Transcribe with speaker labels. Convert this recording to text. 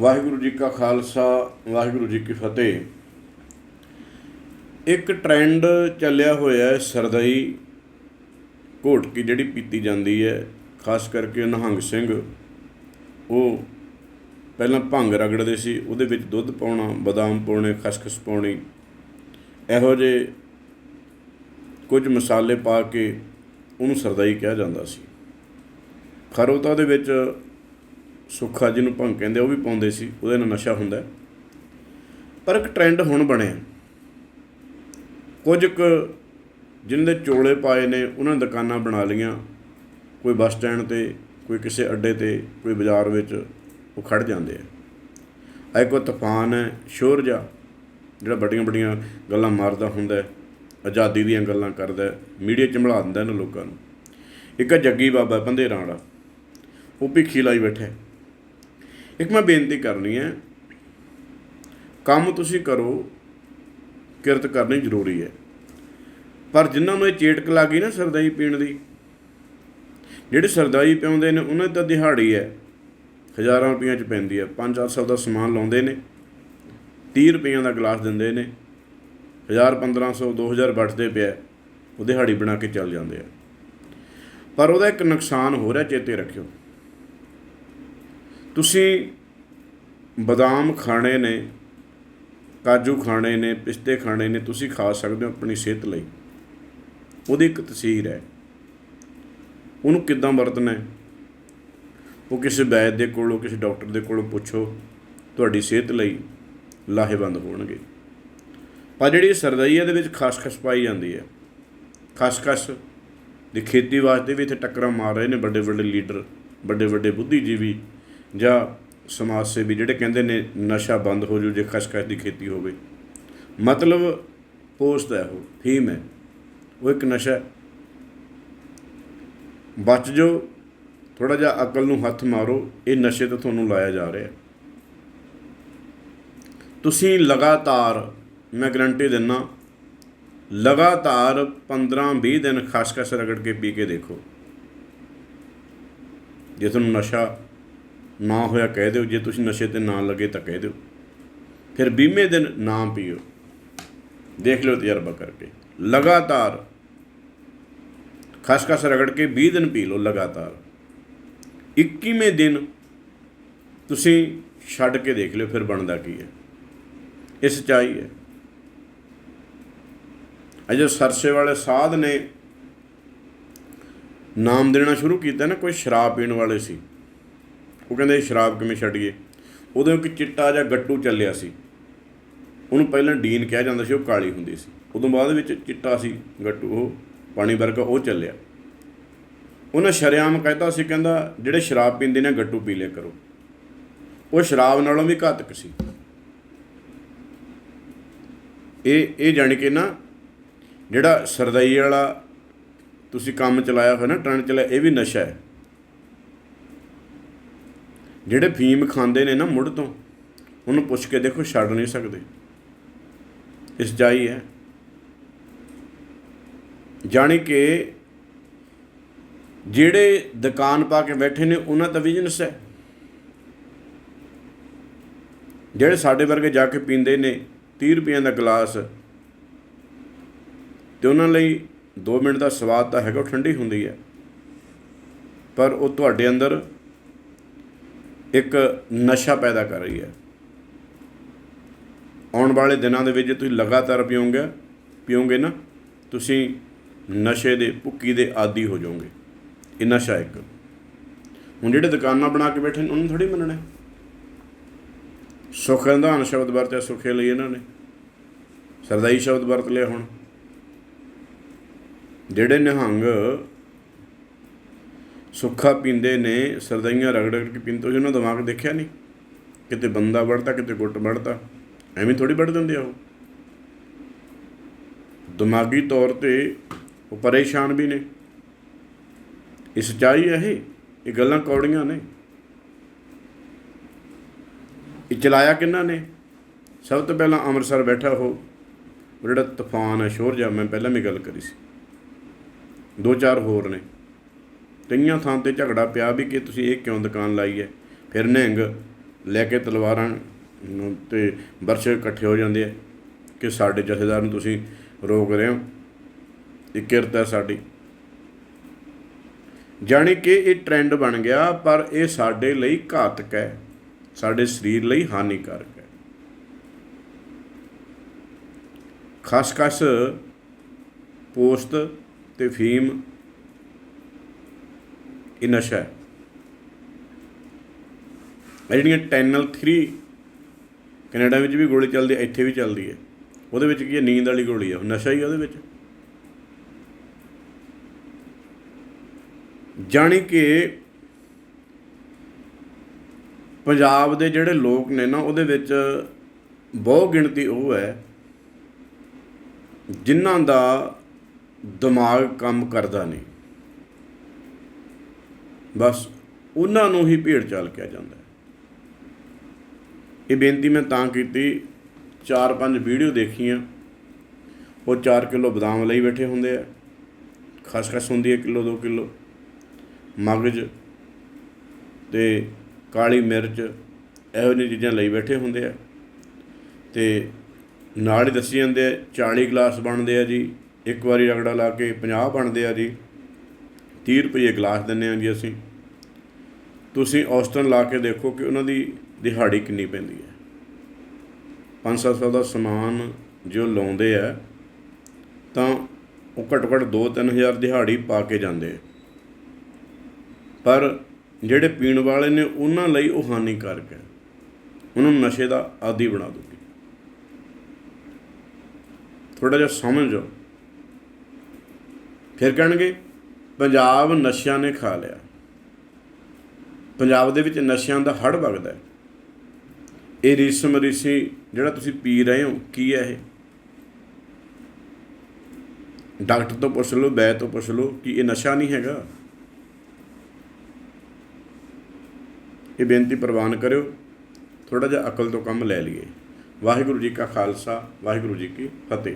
Speaker 1: ਵਾਹਿਗੁਰੂ ਜੀ ਕਾ ਖਾਲਸਾ, ਵਾਹਿਗੁਰੂ ਜੀ ਕੀ ਫਤਿਹ। ਇੱਕ ਟ੍ਰੈਂਡ ਚੱਲਿਆ ਹੋਇਆ ਹੈ ਸਰਦਈ ਘੋਟਕੀ ਜਿਹੜੀ ਪੀਤੀ ਜਾਂਦੀ ਹੈ, ਖਾਸ ਕਰਕੇ ਨਿਹੰਗ ਸਿੰਘ। ਉਹ ਪਹਿਲਾਂ ਭੰਗ ਰਗੜਦੇ ਸੀ, ਉਹਦੇ ਵਿੱਚ ਦੁੱਧ ਪਾਉਣਾ, ਬਦਾਮ ਪਾਉਣੇ, ਖਸਖਸ ਪਾਉਣੀ। ਇਹੋ ਜਿਹੇ ਕੁਝ ਮਸਾਲੇ ਪਾ ਕੇ ਉਹਨੂੰ ਸਰਦਾਈ ਕਿਹਾ ਜਾਂਦਾ ਸੀ। ਖਰੋ ਤਾਂ ਉਹਦੇ ਵਿੱਚ ਸੁੱਖਾ ਜਿਹਨੂੰ ਭੰਗ ਕਹਿੰਦੇ ਉਹ ਵੀ ਪਾਉਂਦੇ ਸੀ ਉਹਦੇ ਨਾਲ ਨਸ਼ਾ ਹੁੰਦਾ ਪਰ ਇੱਕ ਟ੍ਰੈਂਡ ਹੁਣ ਬਣਿਆ ਕੁਝ ਕੁ ਜਿਨ੍ਹਾਂ ਦੇ ਚੋਲੇ ਪਾਏ ਨੇ ਉਹਨਾਂ ਨੇ ਦੁਕਾਨਾਂ ਬਣਾ ਲਈਆਂ। ਕੋਈ ਬੱਸ ਸਟੈਂਡ ਤੇ ਕੋਈ ਕਿਸੇ ਅੱਡੇ ਤੇ ਕੋਈ ਬਾਜ਼ਾਰ ਵਿੱਚ ਉਹ ਖੜ ਜਾਂਦੇ ਆ। ਆ ਕੋਈ ਤੂਫਾਨ ਹੈ ਸ਼ੋਰ ਜਾ ਜਿਹੜਾ ਵੱਡੀਆਂ ਵੱਡੀਆਂ ਗੱਲਾਂ ਮਾਰਦਾ ਹੁੰਦਾ ਆਜ਼ਾਦੀ ਦੀਆਂ ਗੱਲਾਂ ਕਰਦਾ ਹੈ, ਮੀਡੀਆ ਚੰਬਲਾ ਦਿੰਦਾ ਇਹਨਾਂ ਲੋਕਾਂ ਨੂੰ। ਇੱਕ ਜੱਗੀ ਬਾਬਾ ਬੰਦੇਰਾਂ ਵਾਲਾ ਉਹ ਭਿੱਖੀ ਲਾਈ ਬੈਠਾ ਇੱਕ ਮੈਂ ਬੇਨਤੀ ਕਰਨੀ ਹੈ, ਕੰਮ ਤੁਸੀਂ ਕਰੋ, ਕਿਰਤ ਕਰਨੀ ਜ਼ਰੂਰੀ ਹੈ। ਪਰ ਜਿਨ੍ਹਾਂ ਨੂੰ ਇਹ ਚੇਟਕ ਲੱਗ ਗਈ ਨਾ ਸਰਦਾਈ ਪੀਣ ਦੀ, ਜਿਹੜੇ ਸਰਦਾਈ ਪਿਆਉਂਦੇ ਨੇ, ਉਹਨਾਂ ਦੀ ਤਾਂ ਦਿਹਾੜੀ ਹੈ। ਹਜ਼ਾਰਾਂ ਰੁਪਈਆਂ ਚ ਪੈਂਦੀ ਹੈ। 5-400 ਦਾ ਸਮਾਨ ਲਾਉਂਦੇ ਨੇ 30 ਰੁਪਈਆਂ ਦਾ ਗਲਾਸ ਦਿੰਦੇ ਨੇ 1000 1500 2000 ਵੱਟਦੇ ਪਿਆ ਉਹ ਦਿਹਾੜੀ ਬਣਾ ਕੇ ਚੱਲ ਜਾਂਦੇ ਆ। ਪਰ ਉਹਦਾ ਇੱਕ ਨੁਕਸਾਨ ਹੋ ਰਿਹਾ, ਚੇਤੇ ਰੱਖਿਓ। ਤੁਸੀਂ ਬਦਾਮ ਖਾਣੇ ਨੇ, ਕਾਜੂ ਖਾਣੇ ਨੇ, ਪਿਸਤੇ ਖਾਣੇ ਨੇ, ਤੁਸੀਂ ਖਾ ਸਕਦੇ ਹੋ ਆਪਣੀ ਸਿਹਤ ਲਈ। ਉਹਦੀ ਇੱਕ ਤਸਵੀਰ ਹੈ। ਉਹਨੂੰ ਕਿੱਦਾਂ ਵਰਤਣਾ ਹੈ? ਉਹ ਕਿਸੇ ਵੈਦ ਦੇ ਕੋਲੋਂ, ਕਿਸੇ ਡਾਕਟਰ ਦੇ ਕੋਲੋਂ ਪੁੱਛੋ, ਤੁਹਾਡੀ ਸਿਹਤ ਲਈ ਲਾਹੇਵੰਦ ਹੋਣਗੇ। ਪਰ ਜਿਹੜੀ ਸਰਦਈ ਹੈ ਦੇ ਵਿੱਚ ਖਸਖਸ ਪਾਈ ਜਾਂਦੀ ਹੈ, ਖਸਖਸ ਦੀ ਖੇਤੀ ਵਾਸਤੇ ਵੀ ਇੱਥੇ ਟੱਕਰਾਂ ਮਾਰ ਰਹੇ ਨੇ ਵੱਡੇ ਵੱਡੇ ਲੀਡਰ ਵੱਡੇ ਵੱਡੇ ਬੁੱਧੀਜੀਵੀ ਜਾਂ ਸਮਾਜ ਸੇਵੀ ਜਿਹੜੇ ਕਹਿੰਦੇ ਨੇ ਨਸ਼ਾ ਬੰਦ ਹੋ ਜੂ ਜੇ ਖਸਖਸ ਦੀ ਖੇਤੀ ਹੋਵੇ। ਮਤਲਬ ਪੋਸਟ ਹੈ ਉਹ ਥੀਮ ਹੈ। ਉਹ ਇੱਕ ਨਸ਼ਾ ਬਚ ਜੋ ਥੋੜਾ ਜਿਹਾ ਅਕਲ ਨੂੰ ਹੱਥ ਮਾਰੋ, ਇਹ ਨਸ਼ੇ ਤੋਂ ਤੁਹਾਨੂੰ ਲਾਇਆ ਜਾ ਰਿਹਾ ਤੁਸੀਂ ਲਗਾਤਾਰ, ਮੈਂ ਗਰੰਟੀ ਦਿੰਨਾ, ਲਗਾਤਾਰ 15-20 ਦਿਨ ਖਸਖਸ ਰਗੜ ਕੇ ਪੀ ਕੇ ਦੇਖੋ। ਜੇ ਤੁਹਾਨੂੰ ਨਸ਼ਾ ਨਾ ਹੋਇਆ ਕਹਿ ਦਿਓ, ਜੇ ਤੁਸੀਂ ਨਸ਼ੇ ਤੇ ਨਾ ਲੱਗੇ ਤਾਂ ਕਹਿ ਦਿਓ। ਫਿਰ 20ਵੇਂ ਦਿਨ ਨਾ ਪੀਓ। ਦੇਖ ਲਿਓ ਤਜਰਬਾ ਕਰਕੇ। ਲਗਾਤਾਰ ਖਸਖਸ ਰਗੜ ਕੇ 20 ਦਿਨ ਪੀ ਲਓ ਲਗਾਤਾਰ। 21ਵੇਂ ਦਿਨ ਤੁਸੀਂ ਛੱਡ ਕੇ ਦੇਖ ਲਿਓ ਫਿਰ ਬਣਦਾ ਕੀ ਹੈ। ਇਹ ਸੱਚਾਈ ਹੈ। ਅਜੇ ਸਰਸੇ ਵਾਲੇ ਸਾਧ ਨੇ ਨਾਮ ਦੇਣਾ ਸ਼ੁਰੂ ਕੀਤਾ ਨਾ, ਕੋਈ ਸ਼ਰਾਬ ਪੀਣ ਵਾਲੇ ਸੀ। ਉਹ ਕਹਿੰਦੇ ਸ਼ਰਾਬ ਕਿਵੇਂ ਛੱਡੀਏ ਉਦੋਂ ਇੱਕ ਚਿੱਟਾ ਜਿਹਾ ਗੱਟੂ ਚੱਲਿਆ ਸੀ। ਉਹਨੂੰ ਪਹਿਲਾਂ ਡੀਨ ਕਿਹਾ ਜਾਂਦਾ ਸੀ, ਉਹ ਕਾਲੀ ਹੁੰਦੀ ਸੀ। ਉਦੋਂ ਬਾਅਦ ਵਿੱਚ ਚਿੱਟਾ ਸੀ, ਗੱਟੂ, ਉਹ ਪਾਣੀ ਵਰਗਾ ਉਹ ਚੱਲਿਆ। ਉਹਨਾਂ ਸ਼ਰਿਆਮ ਕਹਿੰਦਾ ਸੀ, ਕਹਿੰਦਾ ਜਿਹੜੇ ਸ਼ਰਾਬ ਪੀਂਦੇ ਨੇ ਗੱਟੂ ਪੀ ਲਿਆ ਕਰੋ। ਉਹ ਸ਼ਰਾਬ ਨਾਲੋਂ ਵੀ ਘਾਤਕ ਸੀ। ਇਹ ਇਹ ਜਾਣ ਕੇ ਨਾ ਜਿਹੜਾ ਸਰਦਾਈ ਵਾਲਾ ਤੁਸੀਂ ਕੰਮ ਚਲਾਇਆ ਹੋਇਆ ਨਾ, ਟਰਨ ਚਲਾਇਆ, ਇਹ ਵੀ ਨਸ਼ਾ ਹੈ। ਜਿਹੜੇ ਫੀਮ ਖਾਂਦੇ ਨੇ ਨਾ ਮੁੱਢ ਤੋਂ, ਉਹਨੂੰ ਪੁੱਛ ਕੇ ਦੇਖੋ ਛੱਡ ਨਹੀਂ ਸਕਦੇ। ਇਸ ਜਾਈ ਹੈ। ਜਾਣੀ ਕਿ ਜਿਹੜੇ ਦੁਕਾਨ ਪਾ ਕੇ ਬੈਠੇ ਨੇ, ਉਹਨਾਂ ਦਾ ਬਿਜ਼ਨਸ ਹੈ। ਜਿਹੜੇ ਸਾਡੇ ਵਰਗੇ ਜਾ ਕੇ ਪੀਂਦੇ ਨੇ 30 ਰੁਪਈਆਂ ਦਾ ਗਲਾਸ, ਤੇ ਉਹਨਾਂ ਲਈ 2 ਮਿੰਟ ਦਾ ਸਵਾਦ ਤਾਂ ਹੈਗਾ, ਉਹ ਠੰਡੀ ਹੁੰਦੀ ਹੈ। ਪਰ ਉਹ ਤੁਹਾਡੇ ਅੰਦਰ ਇੱਕ ਨਸ਼ਾ ਪੈਦਾ ਕਰ ਰਹੀ ਹੈ। ਆਉਣ ਵਾਲੇ ਦਿਨਾਂ ਦੇ ਵਿੱਚ ਜੇ ਤੁਸੀਂ ਲਗਾਤਾਰ ਪੀਓਗੇ ਪੀਓਗੇ ਨਾ, ਤੁਸੀਂ ਨਸ਼ੇ ਦੇ, ਭੁੱਕੀ ਦੇ ਆਦੀ ਹੋ ਜਾਓਗੇ। ਇਹ ਨਸ਼ਾ ਇੱਕ। ਹੁਣ ਜਿਹੜੇ ਦੁਕਾਨਾਂ ਬਣਾ ਕੇ ਬੈਠੇ ਨੇ, ਉਹਨੂੰ ਥੋੜੀ ਮੰਨਣਾ ਸੁਖ ਅੰਧਾਨ ਸ਼ਬਦ ਵਰਤਿਆ, ਸੁਖੇ ਲਈ ਇਹਨਾਂ ਨੇ। ਸਰਦਾਈ ਸ਼ਬਦ ਵਰਤ ਲਿਆ ਹੁਣ। ਜਿਹੜੇ ਨਿਹੰਗ ਸੁੱਖਾ ਪੀਂਦੇ ਨੇ, ਸਰਦਾਈਆਂ ਰਗੜ ਰਗੜ ਕੇ ਪੀਂਦੇ ਤੁਸੀਂ ਉਹਨਾਂ ਦਿਮਾਗ ਦੇਖਿਆ ਨਹੀਂ? ਕਿਤੇ ਬੰਦਾ ਵੜਦਾ, ਕਿਤੇ ਗੁੱਟ ਵੜਦਾ, ਐਵੇਂ ਥੋੜੀ ਵੜ ਦਿੰਦੇ ਆ ਉਹ। ਦਿਮਾਗੀ ਤੌਰ ਤੇ ਉਹ ਪਰੇਸ਼ਾਨ ਵੀ ਨੇ। ਇਹ ਸੱਚਾਈ ਹੈ ਇਹ? ਇਹ ਗੱਲਾਂ ਕੌੜੀਆਂ ਨੇ। ਇਹ ਚਲਾਇਆ ਕਿੰਨਾ ਨੇ? ਸਭ ਤੋਂ ਪਹਿਲਾਂ ਅੰਮ੍ਰਿਤਸਰ ਬੈਠਾ ਉਹ ਜਿਹੜਾ ਤੂਫਾਨ ਹੈ, ਸ਼ੋਰ ਜਾ ਮੈਂ ਪਹਿਲਾਂ ਵੀ ਗੱਲ ਕਰੀ ਸੀ। ਦੋ ਚਾਰ ਹੋਰ ਨੇ। ਕਈਆਂ ਥਾਂ ਤੇ ਝਗੜਾ ਪਿਆ ਵੀ ਕਿ ਤੁਸੀਂ ਇਹ ਕਿਉਂ ਦੁਕਾਨ ਲਾਈ ਹੈ? ਫਿਰ ਨਿਹੰਗ ਲੈ ਕੇ ਤਲਵਾਰਾਂ ਅਮ, ਤੇ ਵਰਸ਼ੇ ਇਕੱਠੇ ਹੋ ਜਾਂਦੇ ਆ ਕਿ ਸਾਡੇ ਜਥੇਦਾਰ ਨੂੰ ਤੁਸੀਂ ਰੋਕ ਰਹੇ ਹੋ। ਇਹ ਕਿਰਤ ਹੈ ਸਾਡੀ। ਜਾਣੀ ਕਿ ਇਹ ਟ੍ਰੈਂਡ ਬਣ ਗਿਆ ਪਰ ਇਹ ਸਾਡੇ ਲਈ ਘਾਤਕ ਹੈ। ਸਾਡੇ ਸਰੀਰ ਲਈ ਹਾਨੀਕਾਰਕ ਹੈ। ਖਾਸ ਖਾਸ ਪੋਸਟ ਤੇ ਫੀਮ ਇਹ ਨਸ਼ਾ ਹੈ। ਇਹ ਜਿਹੜੀਆਂ ਟੈਨਲ 3 ਕੈਨੇਡਾ ਵਿੱਚ ਵੀ ਗੋਲੀ ਚੱਲਦੀ ਹੈ, ਇੱਥੇ ਵੀ ਚੱਲਦੀ ਹੈ। ਉਹਦੇ ਵਿੱਚ ਕੀ ਹੈ? ਨੀਂਦ ਵਾਲੀ ਗੋਲੀ ਹੈ। ਨਸ਼ਾ ਹੀ ਉਹਦੇ ਵਿੱਚ। ਜਾਣੀ ਕਿ ਪੰਜਾਬ ਦੇ ਜਿਹੜੇ ਲੋਕ ਨੇ ਨਾ, ਉਹਦੇ ਵਿੱਚ ਬਹੁ ਗਿਣਤੀ ਉਹ ਹੈ, ਜਿਨ੍ਹਾਂ ਦਾ ਦਿਮਾਗ ਕੰਮ ਕਰਦਾ ਨਹੀਂ। ਬਸ ਉਹਨਾਂ ਨੂੰ ਹੀ ਭੇਡ ਚਾਲ ਕਿਹਾ ਜਾਂਦਾ ਹੈ। ਇਹ ਬੇਨਤੀ ਮੈਂ ਤਾਂ ਕੀਤੀ, ਚਾਰ ਪੰਜ ਵੀਡੀਓ ਦੇਖੀਆਂ, ਉਹ 4 ਕਿਲੋ ਬਦਾਮ ਲਈ ਬੈਠੇ ਹੁੰਦੇ ਆ। ਖਸਖਸ ਹੁੰਦੀ ਹੈ ਕਿਲੋ 2 ਕਿਲੋ। ਮਗਜ ਤੇ ਕਾਲੀ ਮਿਰਚ, ਇਹੋ ਜਿਹੀਆਂ ਚੀਜ਼ਾਂ ਲਈ ਬੈਠੇ ਹੁੰਦੇ ਆ। ਤੇ ਨਾਲ ਹੀ ਦੱਸੀ ਜਾਂਦੇ ਆ 40 ਗਲਾਸ ਬਣਦੇ ਆ ਜੀ, ਇੱਕ ਵਾਰੀ ਰਗੜਾ ਲਾ ਕੇ 50 ਬਣਦੇ ਆ ਜੀ। 30 ਰੁਪਏ ਗਲਾਸ ਦਿੰਨੇ ਆ ਜੀ ਅਸੀਂ। ਤੁਸੀਂ ਔਸਤਨ ਲਾ ਕੇ ਦੇਖੋ ਕਿ ਉਹਨਾਂ ਦੀ ਦਿਹਾੜੀ ਕਿੰਨੀ ਪੈਂਦੀ ਹੈ। 5-700 ਦਾ ਸਮਾਨ ਜੋ ਲਾਉਂਦੇ ਆ, ਤਾਂ ਉਹ ਘੱਟੋ ਘੱਟ 2-3000 ਦਿਹਾੜੀ ਪਾ ਕੇ ਜਾਂਦੇ ਆ। ਪਰ ਜਿਹੜੇ ਪੀਣ ਵਾਲੇ ਨੇ, ਉਹਨਾਂ ਲਈ ਉਹ ਹਾਨੀਕਾਰਕ ਹੈ। ਉਹਨਾਂ ਨੂੰ ਨਸ਼ੇ ਦਾ ਆਦੀ ਬਣਾ ਦੂਗੀ ਥੋੜਾ ਜਿਹਾ ਸਮਝੋ ਫਿਰ ਕਹਿਣਗੇ ਪੰਜਾਬ ਨਸ਼ਿਆਂ ਨੇ ਖਾ ਲਿਆ। ਪੰਜਾਬ ਦੇ ਵਿੱਚ ਨਸ਼ਿਆਂ ਦਾ ਹੜ ਵਗਦਾ ਹੈ। ਇਹ ਰਿਸਮ ਰਿਸੀ ਜਿਹੜਾ ਤੁਸੀਂ ਪੀ ਰਹੇ ਹੋ, ਕੀ ਹੈ ਇਹ? ਡਾਕਟਰ ਤੋਂ ਪੁੱਛ ਲਓ ਬੈ ਤੋਂ ਪੁੱਛ ਲਓ ਕਿ ਇਹ ਨਸ਼ਾ ਨਹੀਂ ਹੈਗਾ। ਇਹ ਬੇਨਤੀ ਪ੍ਰਵਾਨ ਕਰਿਓ ਥੋੜਾ ਜਿਹਾ ਅਕਲ ਤੋਂ ਕੰਮ ਲੈ ਲਈਏ। ਵਾਹਿਗੁਰੂ ਜੀ ਕਾ ਖਾਲਸਾ, ਵਾਹਿਗੁਰੂ ਜੀ ਕੀ ਫਤਿਹ।